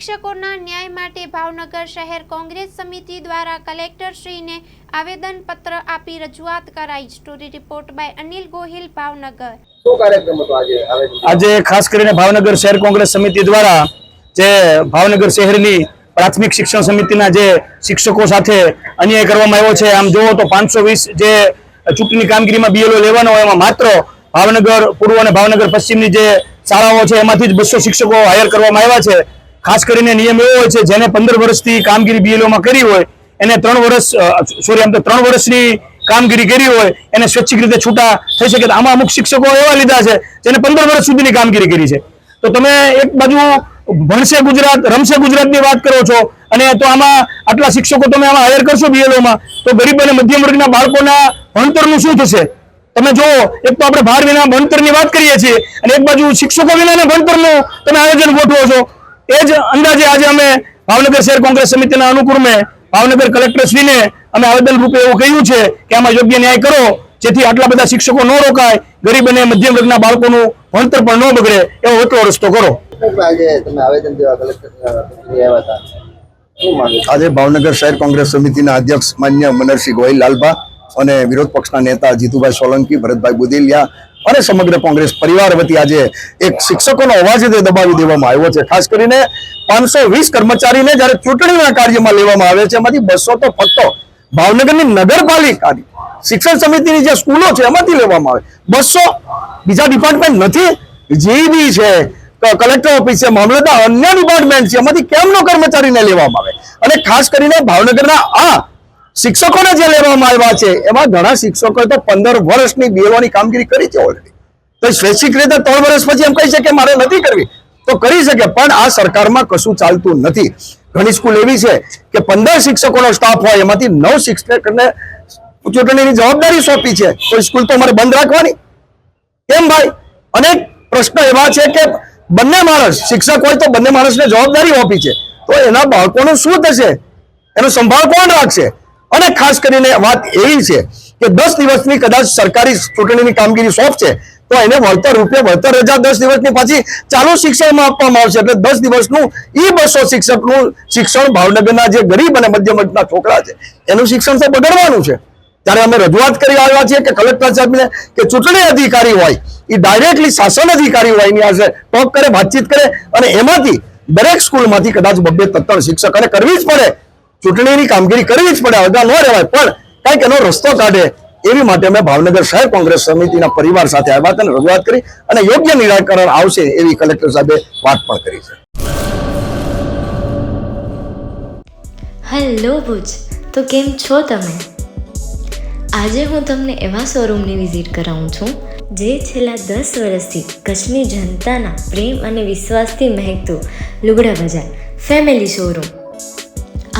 શિક્ષકોના ન્યાય માટે ભાવનગર શહેર કોંગ્રેસ સમિતિ દ્વારા કલેક્ટરશ્રીને આવેદનપત્ર આપી રજૂઆત કરાઈ. Story report by Anil Gohil Bhavnagar. શું કાર્યક્રમ હતો આજે આજે ખાસ કરીને ભાવનગર શહેર કોંગ્રેસ સમિતિ દ્વારા જે ભાવનગર શહેરની પ્રાથમિક શિક્ષણ સમિતિના જે શિક્ષકો સાથે અન્યાય કરવામાં આવ્યો છે આમ જુઓ તો પાંચસો વીસ જે ચૂંટણી કામગીરીમાં બીએલઓ લેવાનો હોય એમાં માત્ર ભાવનગર પૂર્વ અને ભાવનગર પશ્ચિમની જે શાળાઓ છે એમાંથી જ બસો શિક્ષકો હાયર કરવામાં આવ્યા છે. ખાસ કરીને નિયમ એવો હોય છે, જેને પંદર વર્ષથી કામગીરી બીએલઓમાં કરી હોય, એને ત્રણ વર્ષ સોરી, આમ તો ત્રણ વર્ષની કામગીરી કરી હોય, એને સ્વૈચ્છિક રીતે છૂટા થઈ શકે. આમાં અમુક શિક્ષકો એવા લીધા છે, જેને પંદર વર્ષ સુધીની કામગીરી કરી છે. તો તમે એક બાજુ ભણશે ગુજરાત, રમશે ગુજરાતની વાત કરો છો, અને તો આમાં આટલા શિક્ષકો તમે આમાં હાયર કરશો બીએલઓમાં તો ગરીબ અને મધ્યમ વર્ગના બાળકોના ભણતરનું શું થશે? તમે જુઓ, એક તો આપણે ભાર વિના ભણતરની વાત કરીએ છીએ, અને એક બાજુ શિક્ષકો વિનાના ભણતરનું તમે આયોજન ગોઠવો છો. એ જ અંદાજે આજે અમે ભાવનગર શહેર કોંગ્રેસ સમિતિના અનુકૂળમે ભાવનગર કલેક્ટરશ્રીને અમે આવેદન રૂપે એવું કહ્યું છે કે આમાં યોગ્ય ન્યાય કરો જેથી આટલા બધા શિક્ષકો ન રોકાય ગરીબ અને મધ્યમ વર્ગના બાળકોનું ભણતર પણ ન બગડે એવો એટલો રસ્તો કરો શું આજે તમે આવેદન દેવા કલેક્ટર કચેરી આવ્યા હતા શું માંગે છે? આજે ભાવનગર શહેર કોંગ્રેસ સમિતિના અધ્યક્ષ માન્ય મનરસિંહ ગોહિલ લાલભા અને વિરોધ પક્ષના નેતા જીતુભાઈ સોલંકી ભરતભાઈ બુદેલિયા અને સમગ્ર કોંગ્રેસ પરિવાર વતી આજે એક શિક્ષકોનો અવાજ તે દબાવી દેવામાં આવ્યો છે. ખાસ કરીને પાંચસો વીસ કર્મચારીને જ્યારે ચૂંટણીના કાર્યમાં લેવામાં આવે છે, એમાંથી બસો તો ફક્ત ભાવનગરની નગરપાલિકાની શિક્ષણ સમિતિની જે સ્કૂલો છે, એમાંથી લેવામાં આવે. બસો બીજા ડિપાર્ટમેન્ટ નથી જીબી છે કલેક્ટર ઓફિસ છે, મામલતદાર અન્ય ડિપાર્ટમેન્ટ છે, એમાંથી કેમનો કર્મચારીને લેવામાં આવે? અને ખાસ કરીને ભાવનગરના આ શિક્ષકોને જે લેવામાં આવ્યા છે, એમાં ઘણા શિક્ષકોએ તો પંદર વર્ષની બીએવાની કામગીરી કરી છે ઓલરેડી તો સ્વૈચ્છિક રીતે ત્રણ વર્ષ પછી એમ કહી શકે મારે નથી કરવી. તો કરી શકે, પણ આ સરકારમાં કશું ચાલતું નથી. ઘણી સ્કૂલ એવી છે કે પંદર શિક્ષકોનો સ્ટાફ હોય, એમાંથી નવ શિક્ષકને ચૂંટણીની જવાબદારી સોંપી છે. તો સ્કૂલ તો અમારે બંધ રાખવાની. કેમ ભાઈ? અનેક પ્રશ્ન એવા છે કે બંને માણસ, શિક્ષક હોય તો બંને માણસને જવાબદારી આપી છે. તો એના બાળકોનું શું થશે? એનો સંભાળ કોણ રાખશે? અને ખાસ કરીને વાત એવી છે કે દસ દિવસની કદાચ સરકારી ચૂંટણીની કામગીરી સોંપશે તો એને વળતર રૂપે વળતર રજા દસ દિવસની પાછી ચાલુ શિક્ષણમાં આપવામાં આવશે. એટલે દસ દિવસનું ઈ બસો શિક્ષકનું શિક્ષણ ભાવનગરના જે ગરીબ અને મધ્યમ વર્ગના છોકરા છે, એનું શિક્ષણ તો બગડવાનું છે. ત્યારે અમે રજૂઆત કરી આવ્યા છીએ કે કલેક્ટર સાહેબને કે ચૂંટણી અધિકારી હોય એ ડાયરેક્ટલી શાસન અધિકારી હોય એની પાસે ટોક કરે, વાતચીત કરે અને એમાંથી દરેક સ્કૂલમાંથી કદાચ બબ્બે તત્તર શિક્ષક અને કરવી જ પડે ચૂંટણીની કામગીરી કરવી જ પડે અડધા ન રહેવાય. પણ કંઈક એનો રસ્તો કાઢે એવી માટે અમે ભાવનગર શહેર કોંગ્રેસ સમિતિના પરિવાર સાથે આવ્યા હતા રજૂઆત કરી અને યોગ્ય નિરાકરણ આવશે એવી કલેક્ટર સાહેબે વાત પણ કરી છે. હેલો ભુજ, તો કેમ છો તમે? આજે હું તમને એવા શોરૂમની વિઝિટ કરાવું છું, જે છેલ્લા દસ વર્ષથી કચ્છની જનતાના પ્રેમ અને વિશ્વાસથી મહેકતું લુગડા બજાર, ફેમિલી શોરૂમ.